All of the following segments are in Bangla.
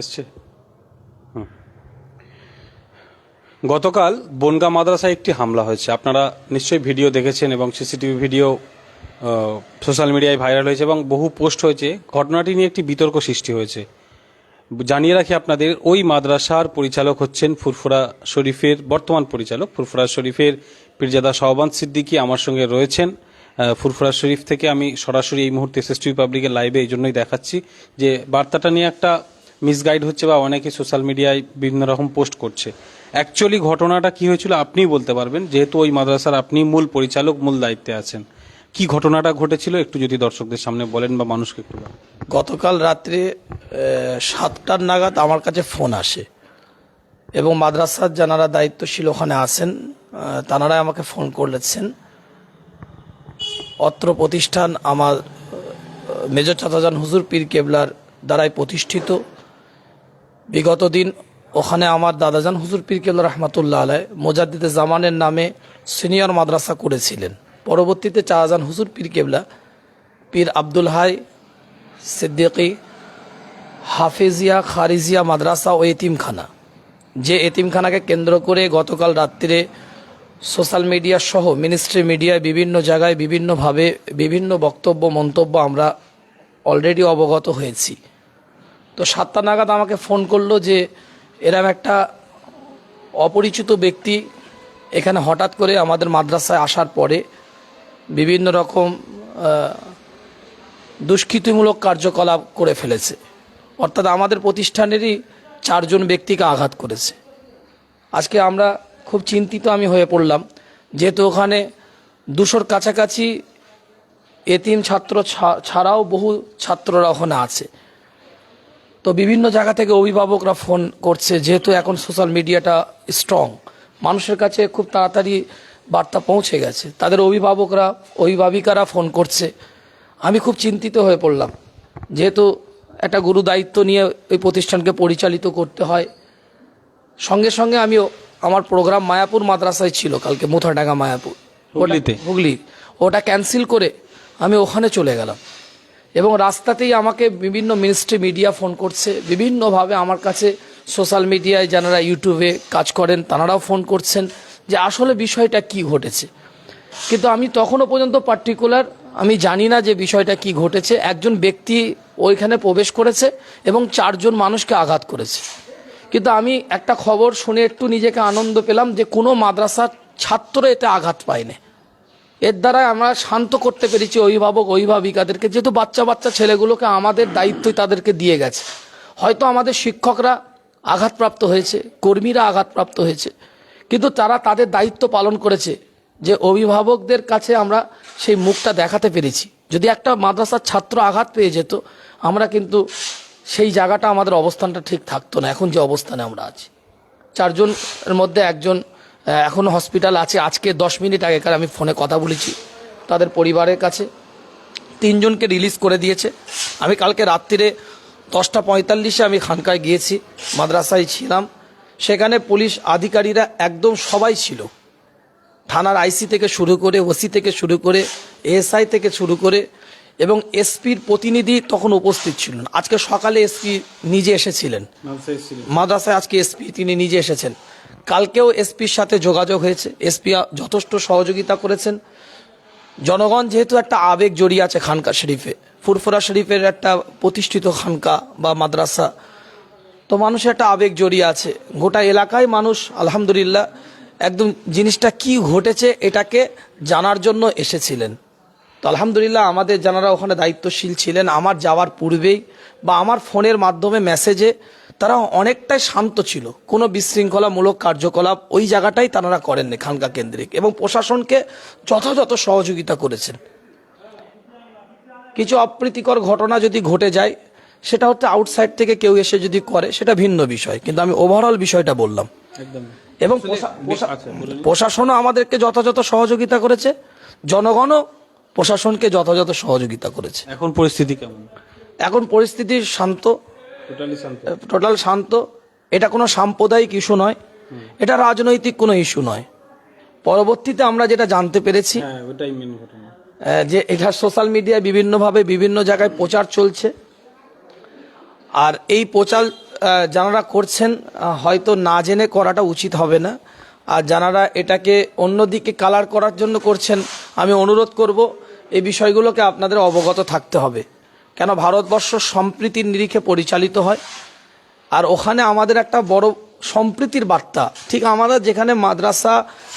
এসছে। গতকাল বনগা মাদ্রাসায় একটি হামলা হয়েছে। আপনারা নিশ্চয়ই ভিডিও দেখেছেন এবং সিসিটিভি ভিডিও সোশ্যাল মিডিয়ায় ভাইরাল হয়েছে এবং বহু পোস্ট হয়েছে। ঘটনাটি নিয়ে একটি বিতর্ক সৃষ্টি হয়েছে। জানিয়ে রাখি আপনাদের, ওই মাদ্রাসার পরিচালক হচ্ছেন ফুরফুরা শরীফের, বর্তমান পরিচালক ফুরফুরা শরীফের পীরজাদা শাহবান সিদ্দিকী। আমার সঙ্গে রয়েছেন ফুরফুরা শরীফ থেকে আমি সরাসরি এই মুহূর্তে এসএসটি পাবলিকের লাইভে এই জন্যই দেখাচ্ছি যে বার্তাটা নিয়ে একটা মিসগাইড হচ্ছে বা অনেকে সোশ্যাল মিডিয়ায় বিভিন্ন রকম পোস্ট করছে। অ্যাকচুয়ালি ঘটনাটা কি হয়েছিল আপনিই বলতে পারবেন। যেহেতু ওই মাদ্রাসার আপনি মূল পরিচালক, মূল দায়িত্বে আছেন। কি ঘটনাটা ঘটেছিল একটু যদি দর্শকদের সামনে বলেন বা মানুষকে একটু। গতকাল রাত্রে সাতটার নাগাদ আমার কাছে ফোন আসে। এবং মাদ্রাসার যারা দায়িত্বশীল ওখানে আছেন তানারাই আমাকে ফোন করেছেন অত্র প্রতিষ্ঠান আমার মেজর চাচাজান হুজুর পীর কেবলার দ্বারাই প্রতিষ্ঠিত। বিগত দিন ওখানে আমার দাদাজান হুজুর পীর কেবলা রহমাতুল্লাহ আলাই মোজাদ্দিদে জামানের নামে সিনিয়র মাদ্রাসা করেছিলেন। পরবর্তীতে চাচাজান হুজুর পীর কেবলা পীর আব্দুল হাই সিদ্দিকি, হাফেজিয়া খারিজিয়া মাদ্রাসা ও এতিমখানা। যে এতিমখানাকে কেন্দ্র করে গতকাল রাত্রিরে সোশ্যাল মিডিয়া সহ মিনিস্ট্রি মিডিয়ায় বিভিন্ন জায়গায় বিভিন্নভাবে বিভিন্ন বক্তব্য, মন্তব্য আমরা অলরেডি অবগত হয়েছি। তো সাতটা নাগাদ আমাকে ফোন করল যে এরম একটা অপরিচিত ব্যক্তি এখানে হঠাৎ করে আমাদের মাদ্রাসায় আসার পরে বিভিন্ন রকম দুষ্কৃতিমূলক কার্যকলাপ করে ফেলেছে। অর্থাৎ আমাদের প্রতিষ্ঠানেরই চারজন ব্যক্তিকে আঘাত করেছে। আজকে আমরা খুব চিন্তিত আমি হয়ে পড়লাম, যেহেতু ওখানে দুশোর কাছাকাছি এতিম ছাত্র ছাড়াও বহু ছাত্ররা ওখানে আছে। তো বিভিন্ন জায়গা থেকে অভিভাবকরা ফোন করছে যেহেতু এখন সোশ্যাল মিডিয়াটা স্ট্রং মানুষের কাছে খুব তাড়াতাড়ি বার্তা পৌঁছে গেছে। তাদের অভিভাবকরা অভিভাবিকারা ফোন করছে। আমি খুব চিন্তিত হয়ে পড়লাম। যেহেতু একটা গুরু দায়িত্ব নিয়ে ওই প্রতিষ্ঠানকে পরিচালিত করতে হয় সঙ্গে সঙ্গে আমি আমার প্রোগ্রাম মায়াপুর মাদ্রাসায় ছিল কালকে মুথাডাঙ্গা মায়াপুর। হুগলিতে? হুগলি। ওটা ক্যান্সেল করে আমি ওখানে চলে গেলাম। এবং রাস্তাতেই আমাকে বিভিন্ন মিনিস্ট্রি মিডিয়া ফোন করছে। বিভিন্নভাবে আমার কাছে সোশ্যাল মিডিয়ায় যারা ইউটিউবে কাজ করেন, তারাও ফোন করছেন যে আসলে বিষয়টা কি ঘটেছে। কিন্তু আমি তখনও পর্যন্ত পার্টিকুলার আমি জানি না যে বিষয়টা কি ঘটেছে। একজন ব্যক্তি ওইখানে প্রবেশ করেছে এবং চারজন মানুষকে আঘাত করেছে। কিন্তু আমি একটা খবর শুনে একটু নিজেকে আনন্দ পেলাম যে কোনো মাদ্রাসার ছাত্র এতে আঘাত পায়নি। এর দ্বারা আমরা শান্ত করতে পেরেছি অভিভাবক, অভিভাবিকাদেরকে। যেহেতু বাচ্চা বাচ্চা ছেলেগুলোকে আমাদের দায়িত্বই তাদেরকে দিয়ে গেছে। হয়তো আমাদের শিক্ষকরা আঘাতপ্রাপ্ত হয়েছে, কর্মীরা আঘাতপ্রাপ্ত হয়েছে। কিন্তু তারা তাদের দায়িত্ব পালন করেছে যে অভিভাবকদের কাছে আমরা সেই মুখটা দেখাতে পেরেছি। যদি একটা মাদ্রাসার ছাত্র আঘাত পেয়ে যেত, আমরা কিন্তু সেই জায়গাটা, আমাদের অবস্থানটা ঠিক থাকতো না। এখন যে অবস্থানে আমরা আছি। চারজনের মধ্যে একজন এখনও হসপিটাল আছে। আজকে দশ মিনিট আগেকার আমি ফোনে কথা বলেছি তাদের পরিবারের কাছে। তিনজনকে রিলিজ করে দিয়েছে। আমি কালকে রাত্রিরে দশটা পঁয়তাল্লিশে আমি খানকায় গিয়েছি মাদ্রাসায় ছিলাম। সেখানে পুলিশ আধিকারীরা একদম সবাই ছিল। থানার আইসি থেকে শুরু করে ওসি থেকে শুরু করে এএসআই থেকে শুরু করে এবং এসপির প্রতিনিধি তখন উপস্থিত ছিলেন। আজকে সকালে এসপি নিজে এসেছিলেন। মাদ্রাসায় আজকে এসপি তিনি নিজে এসেছেন। কালকেও এসপির সাথে যোগাযোগ হয়েছে। এসপি যথেষ্ট সহযোগিতা করেছেন। জনগণ যেহেতু একটা আবেগ জড়িয়ে আছে খানকা শরীফে, ফুরফুরা শরীফের একটা প্রতিষ্ঠিত খানকা বা মাদ্রাসা, তো মানুষের একটা আবেগ জড়িয়ে আছে। গোটা এলাকায় মানুষ, আলহামদুলিল্লাহ, একদম জিনিসটা কি ঘটেছে এটাকে জানার জন্য এসেছিলেন। তো আলহামদুলিল্লাহ আমাদের যারা ওখানে দায়িত্বশীল ছিলেন, আমার যাওয়ার পূর্বেই বা আমার ফোনের মাধ্যমে মেসেজে তারা অনেকটাই শান্ত ছিল। কোনো বিশৃঙ্খলামূলক কার্যকলাপ ওই জায়গাটাই তারা করেননি খানকা কেন্দ্রিক এবং প্রশাসনকে যথাযথ সহযোগিতা করেছেন। কিছু অপ্রীতিকর ঘটনা যদি ঘটে যায় সেটা হচ্ছে আউটসাইড থেকে কেউ এসে যদি করে সেটা ভিন্ন বিষয়। কিন্তু আমি ওভারঅল বিষয়টা বললাম। এবং আচ্ছা। প্রশাসনও আমাদেরকে যথাযথ সহযোগিতা করেছে। জনগণও প্রশাসনকে যথাযথ সহযোগিতা করেছে। এখন পরিস্থিতি কেমন? এখন পরিস্থিতি শান্ত। টোটালি শান্ত। এটা কোনো সাম্প্রদায়িক ইস্যু নয়। এটা রাজনৈতিক কোনো ইস্যু নয়। পরবর্তীতে আমরা যেটা জানতে পেরেছি হ্যাঁ যে এটা সোশ্যাল মিডিয়ায় বিভিন্নভাবে বিভিন্ন জায়গায় প্রচার চলছে। আর এই প্রচার যারা করছেন হয়তো না জেনে করাটা উচিত হবে না। আর যারা এটাকে অন্যদিকে কালার করার জন্য করছেন আমি অনুরোধ করব এই বিষয়গুলোকে আপনাদের অবগত থাকতে হবে। কেন ভারতবর্ষ সম্প্রীতির নিরিখে পরিচালিত হয়? আর ওখানে আমাদের একটা বড় সম্প্রীতির বার্তা। ঠিক আমাদের যেখানে মাদ্রাসা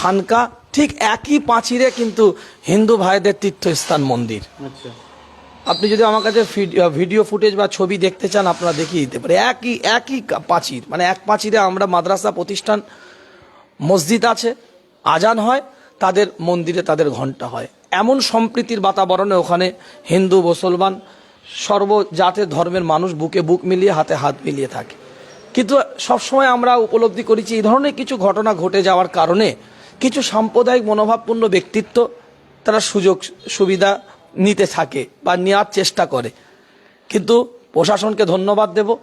খানকা ঠিক একই পাঁচিরে কিন্তু হিন্দু ভাইদের তীর্থস্থান মন্দির। আচ্ছা। আপনি যদি আমার কাছে ভিডিও ফুটেজ বা ছবি দেখতে চান আপনারা দেখিয়ে দিতে পারে একই একই পাঁচির মানে এক পাঁচিরে আমরা মাদ্রাসা প্রতিষ্ঠান মসজিদ আছে আজান হয় তাদের মন্দিরে তাদের ঘণ্টা হয়। এমন সম্প্রীতির বাতাবরণে ওখানে হিন্দু মুসলমান সর্ব ধর্মের মানুষ বুকে বুক মিলিয়ে হাতে হাত মিলিয়ে থাকে। কিন্তু সবসময় আমরা উপলব্ধি করেছি এই ধরনের কিছু ঘটনা ঘটে যাওয়ার কারণে কিছু সাম্প্রদায়িক মনোভাবপূর্ণ ব্যক্তিত্ব তারা সুযোগ, সুবিধা নিতে থাকে বা নেওয়ার চেষ্টা করে। কিন্তু প্রশাসনকে ধন্যবাদ দেব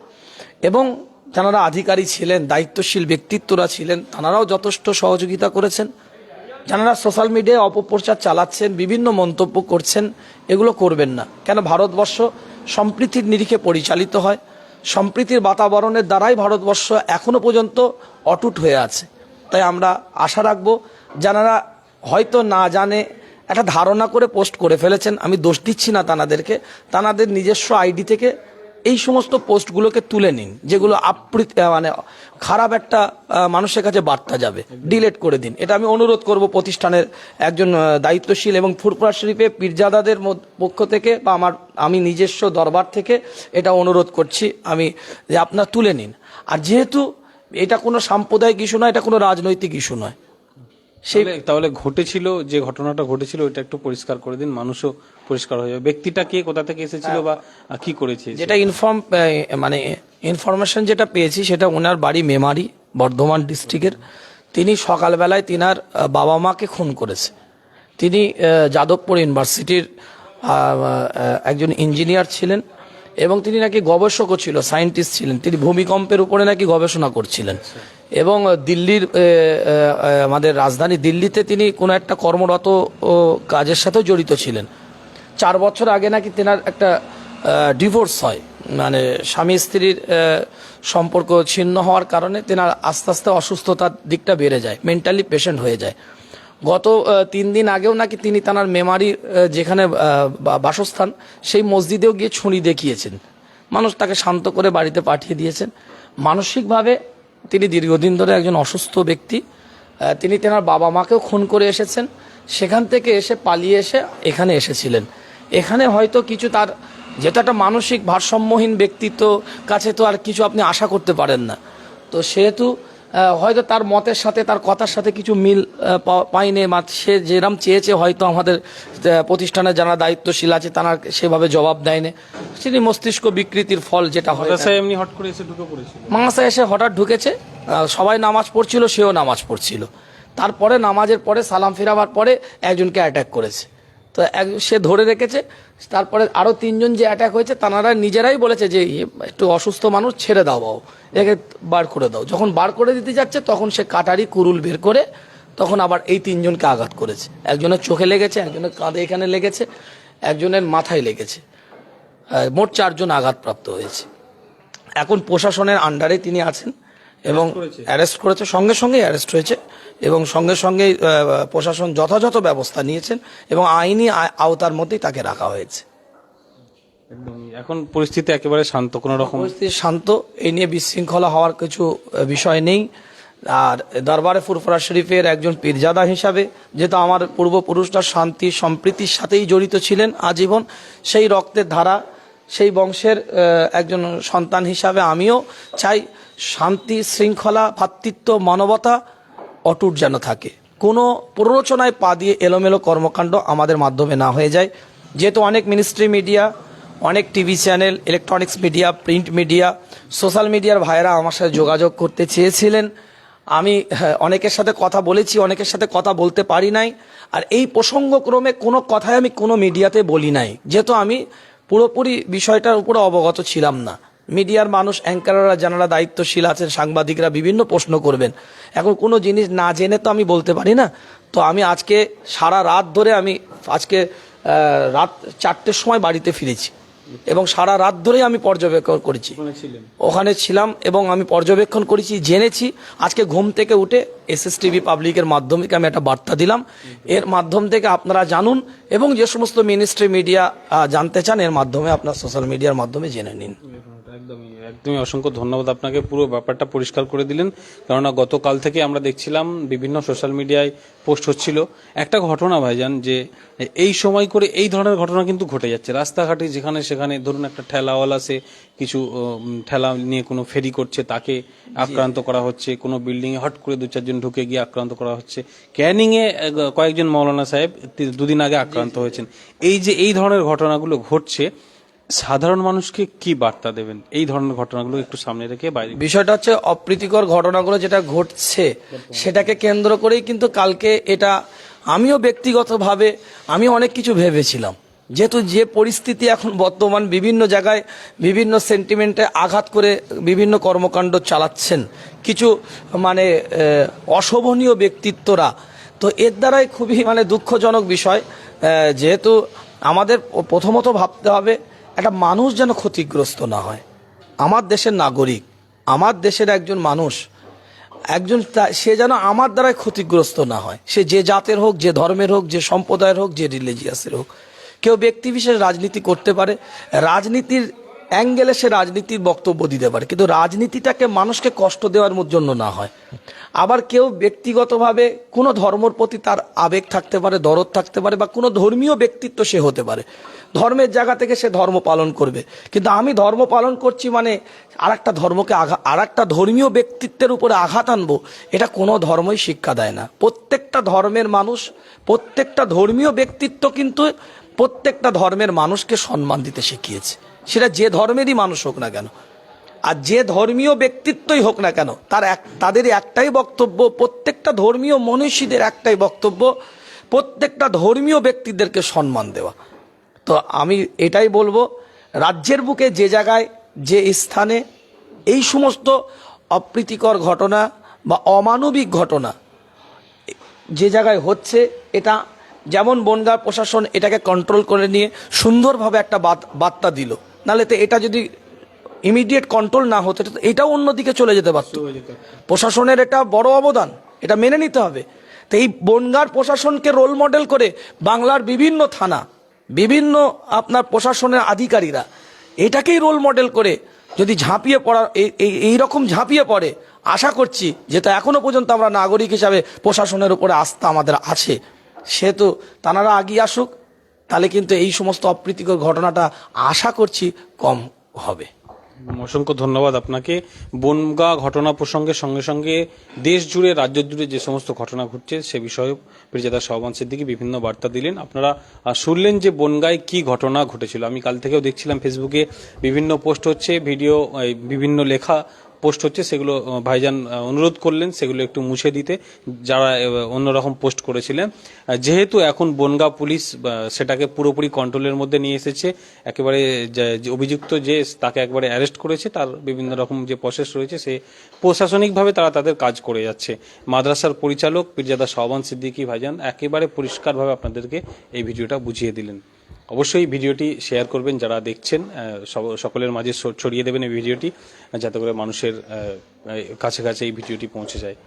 এবং যারা আধিকারী ছিলেন, দায়িত্বশীল ব্যক্তিত্বরা ছিলেন তাঁরাও যথেষ্ট সহযোগিতা করেছেন। যারা সোশ্যাল মিডিয়ায় অপপ্রচার চালাচ্ছেন, বিভিন্ন মন্তব্য করছেন, এগুলো করবেন না। কেন? ভারতবর্ষ সম্প্রীতির নিরিখে পরিচালিত হয়। সম্প্রীতির বাতাবরণের দ্বারাই ভারতবর্ষ এখনও পর্যন্ত অটুট হয়ে আছে। তাই আমরা আশা রাখব, যারা হয়তো না জানে, একটা ধারণা করে পোস্ট করে ফেলেছেন, আমি দোষ দিচ্ছি না তানাদেরকে, তানাদের নিজস্ব আইডি থেকে এই সমস্ত পোস্টগুলোকে তুলে নিন, যেগুলো আপ্রীত মানে খারাপ একটা মানুষের কাছে বার্তা যাবে। ডিলেট করে দিন। এটা আমি অনুরোধ করব প্রতিষ্ঠানের একজন দায়িত্বশীল এবং ফুরপুরা শরীফে পীরজাদাদের পক্ষ থেকে বা আমার, আমি নিজস্ব দরবার থেকে এটা অনুরোধ করছি। আমি যে আপনার তুলে নিন। আর যেহেতু এটা কোনো সাম্প্রদায়িক ইস্যু নয়, এটা কোনো রাজনৈতিক ইস্যু নয়। সেই তাহলে ঘটেছিল যে ঘটনাটা ঘটেছিল ওটা একটু পরিষ্কার করে দিন মানুষও পরিষ্কার হয়ে যাবে। ব্যক্তিটা কে কোথা থেকে এসেছিল বা কি করেছে? যেটা ইনফর্ম মানে ইনফরমেশন যেটা পেয়েছি সেটা ওনার বাড়ি মেমারি বর্ধমান ডিস্ট্রিক্টের তিনি সকালবেলায় তিনার বাবা মাকে খুন করেছে। তিনি যাদবপুর ইউনিভার্সিটির একজন ইঞ্জিনিয়ার ছিলেন এবং তিনি নাকি গবেষকও ছিল সায়েন্টিস্ট ছিলেন। তিনি ভূমিকম্পের উপরে নাকি গবেষণা করছিলেন। এবং দিল্লির আমাদের রাজধানী দিল্লিতে তিনি কোনো একটা কর্মরত কাজের সাথেও জড়িত ছিলেন। চার বছর আগে নাকি তেনার একটা ডিভোর্স হয়। মানে স্বামী স্ত্রীর সম্পর্ক ছিন্ন হওয়ার কারণে তেনার আস্তে আস্তে অসুস্থতার দিকটা বেড়ে যায় মেন্টালি পেশেন্ট হয়ে যায়। গত তিন দিন আগেও নাকি তিনি তার মেমারি যেখানে বাসস্থান, সেই মসজিদেও গিয়ে ছুরি দেখিয়েছেন। মানুষ তাকে শান্ত করে বাড়িতে পাঠিয়ে দিয়েছেন। মানসিকভাবে তিনি দীর্ঘদিন ধরে একজন অসুস্থ ব্যক্তি তিনি তেনার বাবা মাকেও খুন করে এসেছেন। সেখান থেকে এসে পালিয়ে এসে এখানে এসেছিলেন। এখানে হয়তো কিছু তার যেটা একটা মানসিক ভারসাম্যহীন ব্যক্তিত্ব, কাছে তো আর কিছু আপনি আশা করতে পারেন না। তো সেহেতু হয়তো তার মতের সাথে তার কথার সাথে কিছু মিল পাইনি মা সে যেরম চেয়েছে হয়তো আমাদের প্রতিষ্ঠানে যারা দায়িত্বশীল আছে তারা সেভাবে জবাব দেয়নি। তিনি মস্তিষ্ক বিকৃতির ফল যেটা হয়। এমনি হট করে এসে ঢুকে পড়েছিল। মাসে এসে হঠাৎ ঢুকেছে সবাই নামাজ পড়ছিল সেও নামাজ পড়ছিল। তারপরে নামাজের পরে সালাম ফেরাবার পরে একজনকে অ্যাটাক করেছে। তো সে ধরে রেখেছে, তারপরে আরও তিনজন যে অ্যাটাক হয়েছে তারা নিজেরাই বলেছে যে একটু অসুস্থ মানুষ ছেড়ে দাও বাবু, একে বার করে দাও। যখন বার করে দিতে যাচ্ছে, তখন সে কাটারি, কুরুল বের করে, তখন আবার এই তিনজনকে আঘাত করেছে। একজনের চোখে লেগেছে, একজনের কাঁধে এখানে লেগেছে, একজনের মাথায় লেগেছে। মোট চারজন আঘাতপ্রাপ্ত হয়েছে। এখন প্রশাসনের আন্ডারে তিনি আছেন। এবং অ্যারেস্ট করেছে। সঙ্গে সঙ্গে অ্যারেস্ট হয়েছে এবং সঙ্গে সঙ্গে প্রশাসন যথাযথ ব্যবস্থা নিয়েছেন এবং আইনি আওতার মধ্যেই তাকে রাখা হয়েছে। এখন পরিস্থিতি একেবারে শান্ত কোনো রকম? পরিস্থিতি শান্ত এই নিয়ে বিশৃঙ্খলা হওয়ার কিছু বিষয় নেই। আর দরবারে ফুরফুরা শরীফের একজন পীরজাদা হিসাবে যেহেতু আমার পূর্বপুরুষরা শান্তি সম্প্রীতির সাথেই জড়িত ছিলেন আজীবন সেই রক্তের ধারা সেই বংশের একজন সন্তান হিসাবে আমিও চাই শান্তি, শৃঙ্খলা, ভাতৃত্ব, মানবতা অটুট যেন থাকে। কোনো প্ররোচনায় পা দিয়ে এলোমেলো কর্মকাণ্ড আমাদের মাধ্যমে না হয়ে যায়। যেহেতু অনেক মিনিস্ট্রি মিডিয়া, অনেক TV channel, electronics media, print media, social মিডিয়ার ভাইয়েরা আমার সাথে যোগাযোগ করতে চেয়েছিলেন। আমি অনেকের সাথে কথা বলেছি, অনেকের সাথে কথা বলতে পারি নাই। আর এই প্রসঙ্গক্রমে কোনো কথাই আমি কোনো মিডিয়াতে বলি নাই। যেহেতু আমি পুরোপুরি বিষয়টার উপরে অবগত ছিলাম না। মিডিয়ার মানুষ অ্যাঙ্কাররা যারা দায়িত্বশীল আছেন, সাংবাদিকরা বিভিন্ন প্রশ্ন করবেন। এখন কোনো জিনিস না জেনে তো আমি বলতে পারি না। তো আমি আজকে সারা রাত ধরে আমি আজকে রাত চারটের সময় বাড়িতে ফিরেছি। এবং সারা রাত ধরেই আমি পর্যবেক্ষণ করেছি। ওখানে ওখানে ছিলাম এবং আমি পর্যবেক্ষণ করেছি জেনেছি। আজকে ঘুম থেকে উঠে এসএসটিভি পাবলিকের মাধ্যমে আমি একটা বার্তা দিলাম। এর মাধ্যম থেকে আপনারা জানুন এবং যে সমস্ত মিনিস্ট্রি মিডিয়া জানতে চান এর মাধ্যমে আপনার সোশ্যাল মিডিয়ার মাধ্যমে জেনে নিন। একদমই একদমই অসংখ্য ধন্যবাদ আপনাকে। পুরো ব্যাপারটা পরিষ্কার করে দিলেন। কেননা গতকাল থেকে আমরা দেখছিলাম বিভিন্ন সোশ্যাল মিডিয়ায় পোস্ট হচ্ছিল। একটা ঘটনা ভাইজান যে এই সময় করে এই ধরনের ঘটনা কিন্তু ঘটে যাচ্ছে। রাস্তাঘাটে যেখানে সেখানে ধরুন একটা ঠেলাওয়ালা সে কিছু ঠেলা নিয়ে কোনো ফেরি করছে তাকে আক্রান্ত করা হচ্ছে। কোনো বিল্ডিং এ হট করে দু চারজন ঢুকে গিয়ে আক্রান্ত করা হচ্ছে। ক্যানিং এ কয়েকজন মৌলানা সাহেব দুদিন আগে আক্রান্ত হয়েছেন। এই যে এই ধরনের ঘটনাগুলো ঘটছে সাধারণ মানুষকে কি বার্তা দেবেন? এই ধরনের ঘটনাগুলো একটু সামনে রেখে বাইরে বিষয়টা হচ্ছে অপ্রীতিকর ঘটনাগুলো যেটা ঘটছে, সেটাকে কেন্দ্র করেই কিন্তু কালকে এটা আমিও ব্যক্তিগতভাবে আমি অনেক কিছু ভেবেছিলাম। যেহেতু যে পরিস্থিতি এখন বর্তমান বিভিন্ন জায়গায় বিভিন্ন সেন্টিমেন্টে আঘাত করে বিভিন্ন কর্মকাণ্ড চালাচ্ছেন, কিছু মানে অশোভনীয় ব্যক্তিত্বরা, তো এর দ্বারাই খুবই মানে দুঃখজনক বিষয়। যেহেতু আমাদের প্রথমত ভাবতে হবে একটা মানুষ যেন ক্ষতিগ্রস্ত না হয়। আমার দেশের নাগরিক, আমার দেশের একজন মানুষ, একজন সে যেন আমার দ্বারাই ক্ষতিগ্রস্ত না হয়। সে যে জাতের হোক, যে ধর্মের হোক, যে সম্প্রদায়ের হোক, যে রিলিজিয়াসের হোক। কেউ ব্যক্তি বিশেষ রাজনীতি করতে পারে। রাজনীতির অ্যাঙ্গেলে সে রাজনীতির বক্তব্য দিতে পারে, কিন্তু রাজনীতিটাকে মানুষকে কষ্ট দেওয়ার জন্য না হয়। আবার কেউ ব্যক্তিগতভাবে কোনো ধর্মর প্রতি তার আবেগ থাকতে পারে, দরদ থাকতে পারে, বা কোনো ধর্মীয় ব্যক্তিত্ব সে হতে পারে। ধর্মের জায়গা থেকে সে ধর্ম পালন করবে। কিন্তু আমি ধর্ম পালন করছি মানে আর একটা ধর্মকে আঘাত আর একটা ধর্মীয় ব্যক্তিত্বের উপরে আঘাত আনব, এটা কোনো ধর্মই শিক্ষা দেয় না। প্রত্যেকটা ধর্মের মানুষ, প্রত্যেকটা ধর্মীয় ব্যক্তিত্ব কিন্তু প্রত্যেকটা ধর্মের মানুষকে সম্মান দিতে শিখিয়েছে। সেটা যে ধর্মেরই মানুষ হোক না কেন। আর যে ধর্মীয় ব্যক্তিত্বই হোক না কেন, তার এক তাদের একটাই বক্তব্য, প্রত্যেকটা ধর্মীয় মনীষীদের একটাই বক্তব্য, প্রত্যেকটা ধর্মীয় ব্যক্তিদেরকে সম্মান দেওয়া। তো আমি এটাই বলব, রাজ্যের বুকে যে জায়গায়, যে স্থানে এই সমস্ত অপ্রীতিকর ঘটনা বা অমানবিক ঘটনা যে জায়গায় হচ্ছে, এটা যেমন বনগাঁ প্রশাসন এটাকে কন্ট্রোল করে নিয়ে সুন্দরভাবে একটা বার্তা দিল। নাহলে তো এটা যদি ইমিডিয়েট কন্ট্রোল না হতো এটাও অন্যদিকে চলে যেতে পারত। প্রশাসনের এটা বড় অবদান এটা মেনে নিতে হবে। তো এই বনগাঁর প্রশাসনকে রোল মডেল করে বাংলার বিভিন্ন থানা বিভিন্ন আপনার প্রশাসনের আধিকারীরা এটাকেই রোল মডেল করে যদি ঝাঁপিয়ে পড়া এই- এই- এইরকম ঝাঁপিয়ে পড়ে আশা করছি যেটা এখনও পর্যন্ত আমরা নাগরিক হিসাবে প্রশাসনের উপরে আস্থা আমাদের আছে। সেহেতু তানারা আগিয়ে আসুক। তাহলে কিন্তু এই সমস্ত অপ্রীতিকর ঘটনাটা আশা করছি কম হবে। অসংখ্য ধন্যবাদ আপনাকে। বনগা ঘটনা প্রসঙ্গে সঙ্গে সঙ্গে দেশ জুড়ে, রাজ্য জুড়ে যে সমস্ত ঘটনা ঘটছে, সে বিষয়ে পীরজাদা সহবান সিদ্দিকি বিভিন্ন বার্তা দিলেন। আপনারা শুনলেন যে বনগায় কি ঘটনা ঘটেছিল। আমি কাল থেকেও দেখছিলাম, ফেসবুকে বিভিন্ন পোস্ট হচ্ছে, ভিডিও বিভিন্ন লেখা পোস্ট হচ্ছে, সেগুলো ভাইজান অনুরোধ করলেন, সেগুলো একটু মুছে দিতে, যারা অন্যরকম পোস্ট করেছিলেন। যেহেতু এখন বনগা পুলিশ সেটাকে পুরোপুরি কন্ট্রোলের মধ্যে নিয়ে এসেছে, একেবারে অভিযুক্ত যে, তাকে একবারে অ্যারেস্ট করেছে, তার বিভিন্ন রকম যে প্রসেস রয়েছে, সে প্রশাসনিকভাবে তারা তাদের কাজ করে যাচ্ছে। মাদ্রাসার পরিচালক পীরজাদা শাহবান সিদ্দিকী ভাইজান একেবারে পরিষ্কারভাবে আপনাদেরকে এই ভিডিওটা বুঝিয়ে দিলেন। অবশ্যই ভিডিওটি শেয়ার করবেন, যারা দেখছেন সকলের মাঝে ছড়িয়ে দেবেন এই ভিডিওটি, যাতে করে মানুষের কাছে কাছে এই ভিডিওটি পৌঁছে যায়।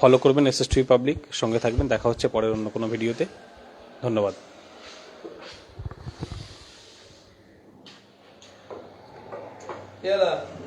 ফলো করবেন এস এস পাবলিক সঙ্গে থাকবেন, দেখা হচ্ছে পরের অন্য কোনো ভিডিওতে। ধন্যবাদ। Yeah.